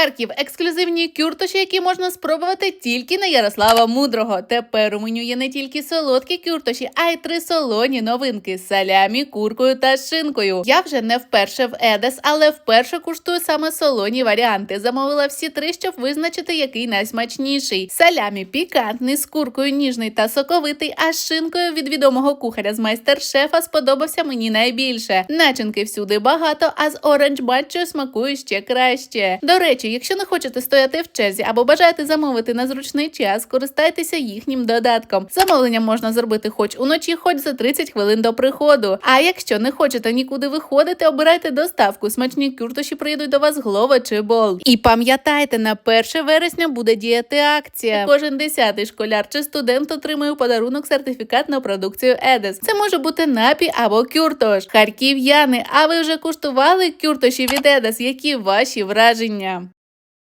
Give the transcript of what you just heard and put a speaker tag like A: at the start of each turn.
A: Харків ексклюзивні кюртоші, які можна спробувати тільки на Ярослава Мудрого. Тепер у меню є не тільки солодкі кюртоші, а й три солоні новинки з салямі, куркою та шинкою. Я вже не вперше в Едес, але вперше куштую саме солоні варіанти. Замовила всі три, щоб визначити, який найсмачніший. Салямі пікантний з куркою ніжний та соковитий, а шинкою від відомого кухаря з майстер-шефа сподобався мені найбільше. Начинки всюди багато, а з оранж матчою смакує ще краще. До речі, якщо не хочете стояти в черзі або бажаєте замовити на зручний час, користайтеся їхнім додатком. Замовлення можна зробити хоч уночі, хоч за 30 хвилин до приходу. А якщо не хочете нікуди виходити, обирайте доставку. Смачні кюртоші приїдуть до вас Глова чи Бол. І пам'ятайте, на 1 вересня буде діяти акція. Кожен десятий школяр чи студент отримує у подарунок сертифікат на продукцію Едес. Це може бути напій або кюртош. Харків'яни, а ви вже куштували кюртоші від Едес? Які ваші враження?